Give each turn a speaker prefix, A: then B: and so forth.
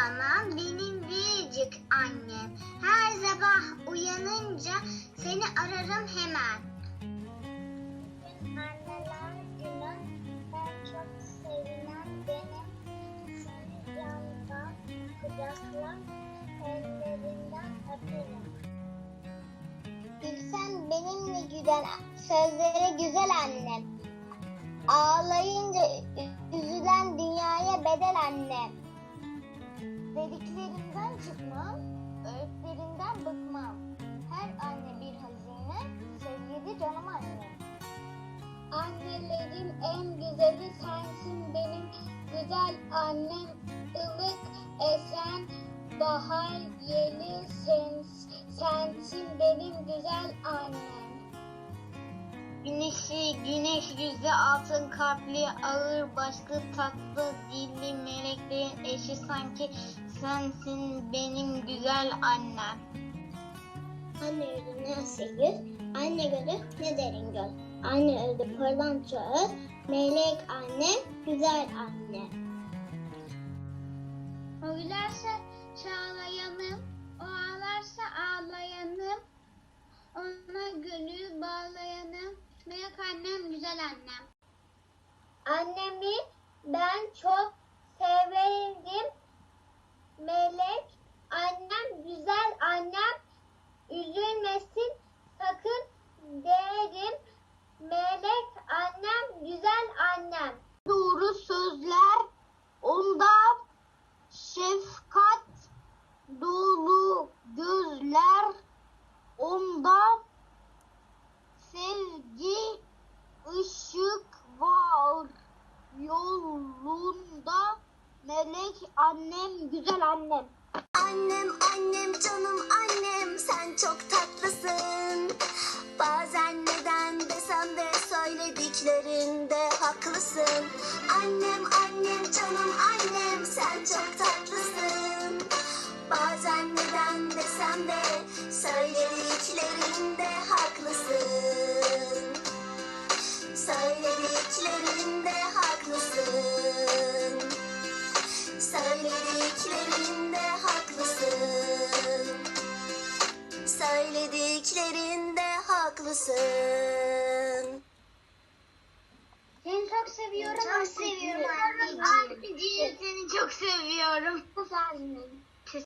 A: Duramam. Benim biricik annem. Her sabah uyanınca seni ararım hemen. Anneler günü ben çok sevinen benim. Seni yandan kucaklar ellerinden öperim. Gülsen benimle gülen sözlere güzel annem. Ağlayınca üzülen dünyaya bedel annem. Dediklerinden çıkmam, öğütlerinden bıkmam. Her anne bir hazine, sevgili canım annem. Annelerin en güzeli sensin benim güzel annem. ılık esen bahar yeli sen, sensin benim güzel annem. Güneşi, güneş yüzü altın kalpli, ağır başlı, tatlı eşi sanki sensin benim güzel annem. Anne öldü ne sihir, anne gölü ne derin göl. Anne öldü pırlanço öl, melek annem, güzel anne. O gülerse çağlayanım, o ağlarsa ağlayanım. Ona gönül bağlayanım, melek annem, güzel annem. Annemi ben çok severim. Melek annem, güzel annem, üzülmesin sakın derim. Melek annem, güzel annem. Doğru sözler ondan şefkat dolu gözler ondan sevgi ışık var yolunda melek annem güzel annem.
B: Annem annem canım annem sen çok tatlısın. Bazen neden desem de söylediklerinde haklısın. Annem annem canım annem sen çok tatlısın. Bazen neden desem de söylediklerinde Söylediklerinde haklısın. Söylediklerinde haklısın.
A: Seni çok seviyorum.
B: Çok seviyorum anneciğim.
A: Anneciğim seni çok seviyorum. Annem.